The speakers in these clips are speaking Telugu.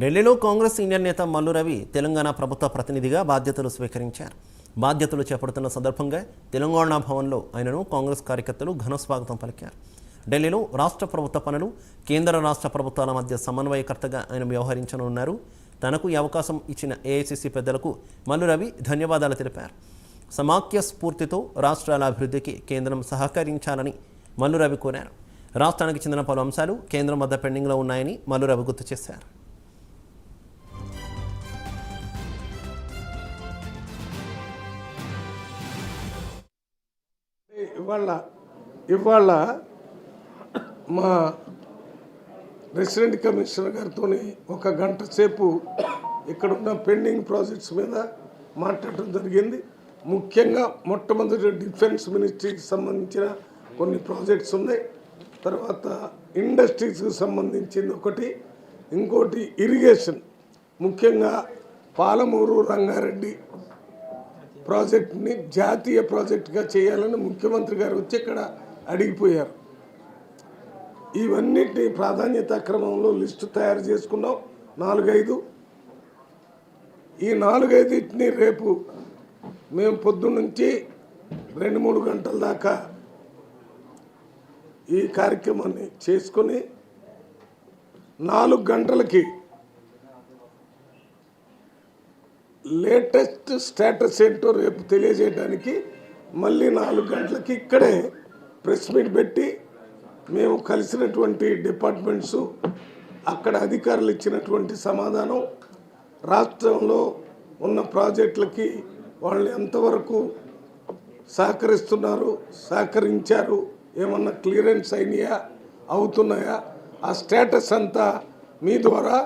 ఢిల్లీలో కాంగ్రెస్ సీనియర్ నేత మల్లు రవి తెలంగాణ ప్రభుత్వ ప్రతినిధిగా బాధ్యతలు స్వీకరించారు. బాధ్యతలు చేపడుతున్న సందర్భంగా తెలంగాణ భవన్లో ఆయనను కాంగ్రెస్ కార్యకర్తలు ఘన స్వాగతం పలికారు. ఢిల్లీలో రాష్ట్ర ప్రభుత్వ పనులు కేంద్ర రాష్ట్ర ప్రభుత్వాల మధ్య సమన్వయకర్తగా ఆయన వ్యవహరించనున్నారు. తనకు ఈ అవకాశం ఇచ్చిన ఏఐసిసి పెద్దలకు మల్లు రవి ధన్యవాదాలు తెలిపారు. సమాఖ్య స్ఫూర్తితో రాష్ట్రాల అభివృద్ధికి కేంద్రం సహకరించాలని మల్లు రవి కోరారు. రాష్ట్రానికి చెందిన పలు అంశాలు కేంద్రం వద్ద పెండింగ్లో ఉన్నాయని మల్లు రవి గుర్తు చేశారు. ఇవాళ ఇవాళ మా రెసిడెంట్ కమిషనర్ గారితో ఒక గంట సేపు ఇక్కడ ఉన్న పెండింగ్ ప్రాజెక్ట్స్ మీద మాట్లాడటం జరిగింది. ముఖ్యంగా మొట్టమొదటి డిఫెన్స్ మినిస్ట్రీకి సంబంధించిన కొన్ని ప్రాజెక్ట్స్ ఉన్నాయి. తర్వాత ఇండస్ట్రీస్కి సంబంధించింది ఒకటి ఇంకోటి ఇరిగేషన్. ముఖ్యంగా పాలమూరు రంగారెడ్డి ప్రాజెక్ట్ని జాతీయ ప్రాజెక్టుగా చేయాలని ముఖ్యమంత్రి గారు వచ్చి ఇక్కడ అడిగిపోయారు. ఇవన్నిటి ప్రాధాన్యత క్రమంలో లిస్టు తయారు చేసుకున్నాం. నాలుగైదు. ఈ నాలుగైదుని రేపు మేము పొద్దున్నుంచి రెండు మూడు గంటల దాకా ఈ కార్యక్రమాన్ని చేసుకొని నాలుగు గంటలకి లేటెస్ట్ స్టేటస్ ఏంటో రేపు తెలియజేయడానికి మళ్ళీ నాలుగు గంటలకి ఇక్కడే ప్రెస్ మీట్ పెట్టి మేము కలిసినటువంటి డిపార్ట్మెంట్స్ అక్కడ అధికారులు ఇచ్చినటువంటి సమాధానం రాష్ట్రంలో ఉన్న ప్రాజెక్టులకి వాళ్ళు ఎంతవరకు సహకరిస్తున్నారు సహకరించారు ఏమన్నా క్లియరెన్స్ అయినాయా అవుతున్నాయా ఆ స్టేటస్ అంతా మీ ద్వారా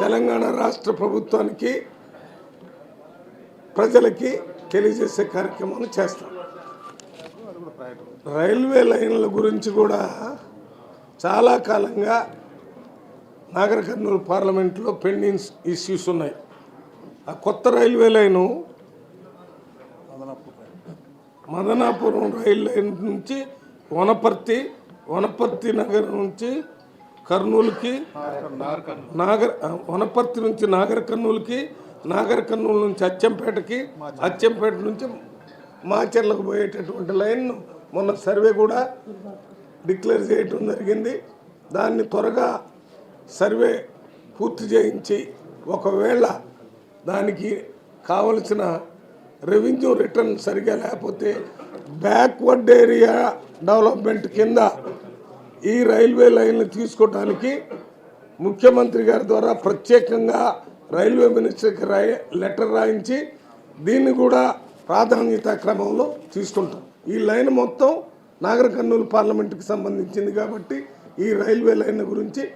తెలంగాణ రాష్ట్ర ప్రభుత్వానికి ప్రజలకి తెలియజేసే కార్యక్రమాలు చేస్తాం. రైల్వే లైన్ల గురించి కూడా చాలా కాలంగా నాగర్ కర్నూలు పార్లమెంట్లో పెండింగ్ ఇష్యూస్ ఉన్నాయి. ఆ కొత్త railway line Madanapuram rail line నుంచి వనపర్తి వనపర్తి నగర్ నుంచి కర్నూలుకి నాగర్ వనపర్తి నుంచి నాగర్ కర్నూలుకి నాగర్ కర్నూలు నుంచి అచ్చంపేటకి అచ్చంపేట నుంచి మాచర్లకు పోయేటటువంటి లైన్ మొన్న సర్వే కూడా డిక్లేర్ చేయటం జరిగింది. దాన్ని త్వరగా సర్వే పూర్తి చేయించి ఒకవేళ దానికి కావలసిన రెవెన్యూ రిటర్న్ సరిగా లేకపోతే బ్యాక్వర్డ్ ఏరియా డెవలప్మెంట్ కింద ఈ రైల్వే లైన్లు తీసుకోవడానికి ముఖ్యమంత్రి గారి ద్వారా ప్రత్యేకంగా రైల్వే మినిస్టర్కి రాయ లెటర్ రాయించి దీన్ని కూడా ప్రాధాన్యత క్రమంలో తీసుకుంటాం. ఈ లైన్ మొత్తం నాగర్ కర్నూలు పార్లమెంట్కి సంబంధించింది కాబట్టి ఈ రైల్వే లైన్ గురించి